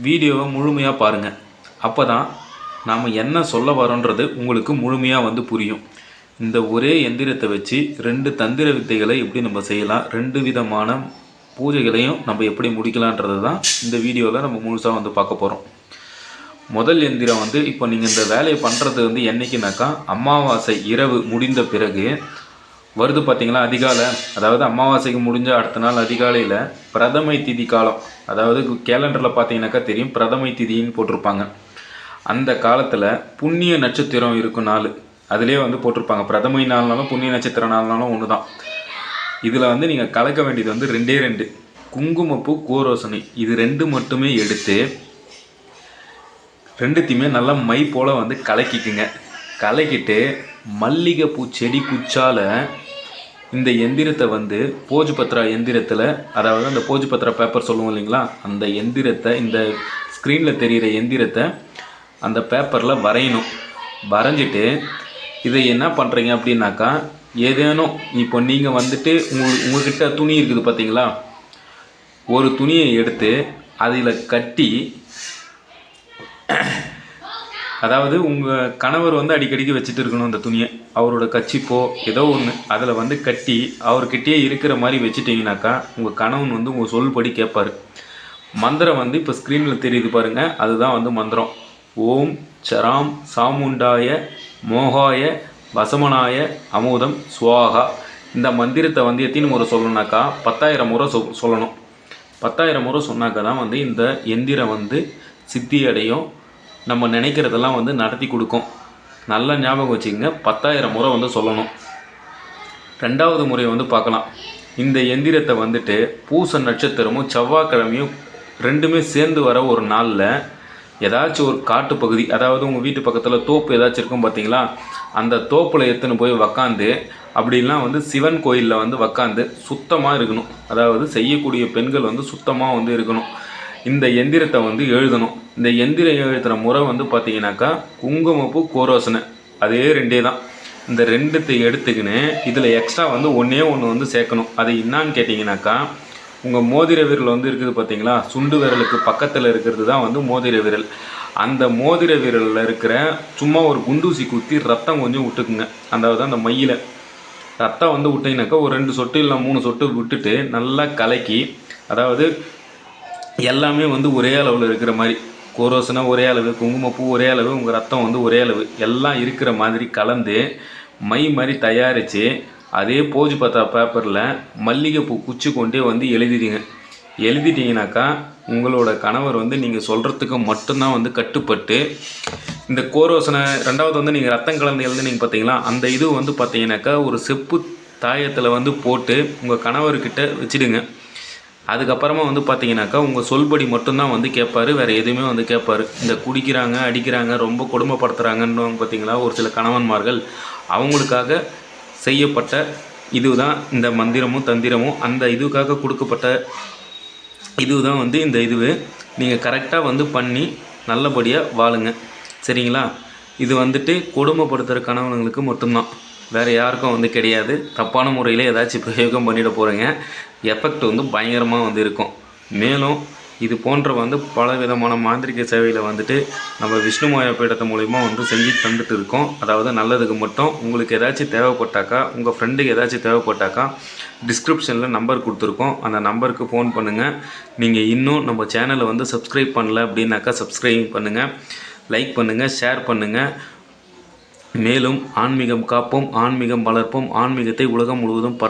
வீடியோவை முழுமையாக பாருங்கள் அப்போ தான் நாம் என்ன சொல்ல வரோன்றது உங்களுக்கு முழுமையாக வந்து புரியும். இந்த ஒரே எந்திரத்தை வச்சு ரெண்டு தந்திர வித்தைகளை எப்படி நம்ம செய்யலாம் ரெண்டு விதமான பூஜைகளையும் நம்ம எப்படி முடிக்கலான்றது தான் இந்த வீடியோவில் நம்ம முழுசாக வந்து பார்க்க போகிறோம் முதல் எந்திரம் வந்து இப்போ நீங்கள் இந்த வேலையை பண்ணுறது வந்து என்னைக்குனாக்கா அமாவாசை இரவு முடிந்த பிறகு வருது பார்த்திங்களா அதிகாலை. அதாவது அமாவாசைக்கு முடிஞ்ச அடுத்த நாள் அதிகாலையில் பிரதமை திதி காலம். அதாவது கேலண்டரில் பார்த்தீங்கன்னாக்கா தெரியும். பிரதமை திதின்னு போட்டிருப்பாங்க. அந்த காலத்தில் புண்ணிய நட்சத்திரம் இருக்கும் நாள். அதுலேயே வந்து போட்டிருப்பாங்க. பிரதமை நாள்னாலும் புண்ணிய நட்சத்திர நாள்னாலும் ஒன்று தான் இதில் வந்து நீங்கள் கலக்க வேண்டியது வந்து ரெண்டே ரெண்டு. குங்குமப்பூ கோரோசனை. இது ரெண்டு மட்டுமே எடுத்து ரெண்டுத்தையுமே நல்லா மை போல் வந்து கலக்கிக்குங்க. கலக்கிட்டு மல்லிகைப்பூ செடி குச்சால இந்த எந்திரத்தை வந்து போஜு பத்ரா எந்திரத்தில் அதாவது அந்த போஜு பத்ரா பேப்பர் சொல்லுவோம் இல்லைங்களா? அந்த எந்திரத்தை இந்த ஸ்க்ரீனில் தெரிகிற எந்திரத்தை அந்த பேப்பரில் வரையணும். வரைஞ்சிட்டு இதை என்ன பண்ணுறீங்க அப்படின்னாக்கா ஏதேனும் இப்போ நீங்கள் வந்துட்டு உங்கள் உங்கள்கிட்ட துணி இருக்குது பார்த்தீங்களா ஒரு துணியை எடுத்து அதில் கட்டி அதாவது உங்கள் கணவர் வந்து அடிக்கடிக்கு வச்சுட்டு இருக்கணும் அந்த துணியை. அவரோட கச்சிப்போ ஏதோ ஒன்று அதில் வந்து கட்டி அவர்கிட்டயே இருக்கிற மாதிரி வச்சுட்டிங்கனாக்கா உங்கள் கணவன் வந்து உங்கள் சொல்படி கேட்பார் மந்திரம் வந்து இப்போ ஸ்க்ரீனில் தெரியுது பாருங்கள் அதுதான் வந்து மந்திரம். ஓம் சராம் சாமுண்டாய மோகாய வசமனாய அமுதம் சுவாகா. இந்த மந்திரத்தை வந்து எத்தனை முறை சொல்லணுனாக்கா பத்தாயிரம் முறை சொ சொல்லணும். பத்தாயிரம் முறை சொன்னாக்கா தான் வந்து இந்த எந்திரம் வந்து சித்தி அடையும் நம்ம நினைக்கிறதெல்லாம் வந்து நடத்தி கொடுக்கும். நல்ல ஞாபகம் வச்சுக்கோங்க. பத்தாயிரம் முறை வந்து சொல்லணும். ரெண்டாவது முறையை வந்து பார்க்கலாம். இந்த எந்திரத்தை வந்துட்டு பூச நட்சத்திரமும் செவ்வாய்க்கிழமையும் ரெண்டுமே சேர்ந்து வர ஒரு நாளில் ஏதாச்சும் ஒரு காட்டுப்பகுதி அதாவது உங்கள் வீட்டு பக்கத்தில் தோப்பு ஏதாச்சும் இருக்கும் பார்த்தீங்களா அந்த தோப்பில் எடுத்துன்னு போய் உக்காந்து அப்படிலாம் வந்து சிவன் கோயிலில் வந்து உக்காந்து சுத்தமாக இருக்கணும். அதாவது செய்யக்கூடிய பெண்கள் வந்து சுத்தமாக வந்து இருக்கணும். இந்த எந்திரத்தை வந்து எழுதணும். இந்த எந்திரம் எழுதுகிற முறை வந்து பார்த்தீங்கன்னாக்கா குங்குமப்பூ கோரோசனை. அதே ரெண்டே தான். இந்த ரெண்டுத்தை எடுத்துக்கின்னு இதில் எக்ஸ்ட்ரா வந்து ஒன்றே ஒன்று வந்து சேர்க்கணும். அது என்னான்னு கேட்டிங்கனாக்கா உங்கள் மோதிர விரல் வந்து இருக்குது பார்த்தீங்களா சுண்டு விரலுக்கு பக்கத்தில் இருக்கிறது தான் வந்து மோதிர விரல். அந்த மோதிர விரலில் இருக்கிற சும்மா ஒரு குண்டூசி குத்தி ரத்தம் கொஞ்சம் விட்டுக்குங்க. அதாவது அந்த மையில். ரத்தம் வந்து விட்டிங்கனாக்கா ஒரு ரெண்டு சொட்டு இல்லை மூணு சொட்டு விட்டுட்டு நல்லா கலக்கி அதாவது எல்லாமே வந்து ஒரே அளவில் இருக்கிற மாதிரி. கோரோசனா ஒரே அளவு குங்குமப்பூ ஒரே அளவு உங்கள் ரத்தம் வந்து ஒரே அளவு. எல்லாம் இருக்கிற மாதிரி கலந்து மை மாதிரி தயாரித்து அதே போஜ் பத்தா பேப்பரில் மல்லிகைப்பூ குச்சி கொண்டே வந்து எழுதிடுங்க எழுதிட்டீங்கனாக்கா உங்களோட கணவர் வந்து நீங்கள் சொல்கிறதுக்கு மட்டும்தான் வந்து கட்டுப்பட்டு இந்த கோரோசனை ரெண்டாவது வந்து நீங்கள் ரத்தம் கலந்து எழுதுனீங்க பார்த்தீங்களா அந்த இது வந்து பார்த்தீங்கன்னாக்கா ஒரு செப்பு தாயத்தில் வந்து போட்டு உங்கள் கணவர்கிட்ட வச்சுடுங்க. அதுக்கப்புறமா வந்து பார்த்தீங்கன்னாக்கா உங்கள் சொல்படி மட்டும்தான் வந்து கேட்பாரு வேறு எதுவுமே வந்து கேட்பாரு இந்த குடிக்கிறாங்க அடிக்கிறாங்க ரொம்ப கொடுமைப்படுத்துகிறாங்கன்னு பார்த்தீங்களா ஒரு சில கணவன்மார்கள் அவங்களுக்காக செய்யப்பட்ட இதுதான் இந்த மந்திரமும் தந்திரமும் அந்த இதுக்காக கொடுக்கப்பட்ட இதுதான் வந்து இந்த இதுவு நீங்கள் கரெக்டாக வந்து பண்ணி நல்லபடியாக வாழுங்க. சரிங்களா? இது வந்துட்டு கொடுமைப்படுத்துகிற கணவனுங்களுக்கு மட்டும்தான். வேறு யாருக்கும் வந்து கிடையாது. தப்பான முறையில் ஏதாச்சும் பிரயோகம் பண்ணிட போகிறீங்க எஃபெக்ட் வந்து பயங்கரமாக வந்து இருக்கும். மேலும் இது போன்ற வந்து பல விதமான மாந்திரிக சேவையில் வந்துட்டு நம்ம விஷ்ணுமாயா பீடத்தை மூலிமா வந்து செஞ்சு தந்துட்டு இருக்கோம். அதாவது நல்லதுக்கு மட்டும். உங்களுக்கு ஏதாச்சும் தேவைப்பட்டாக்கா உங்கள் ஃப்ரெண்டுக்கு ஏதாச்சும் தேவைப்பட்டாக்கா டிஸ்கிரிப்ஷனில் நம்பர் கொடுத்துருக்கோம். அந்த நம்பருக்கு ஃபோன் பண்ணுங்கள் நீங்கள் இன்னும் நம்ம சேனலை வந்து சப்ஸ்கிரைப் பண்ணல அப்படின்னாக்கா சப்ஸ்கிரைப் பண்ணுங்கள் லைக் பண்ணுங்கள் ஷேர் பண்ணுங்கள் மேலும் ஆன்மீகம் காப்போம் ஆன்மீகம் வளர்ப்போம் ஆன்மீகத்தை உலகம் முழுவதும் ப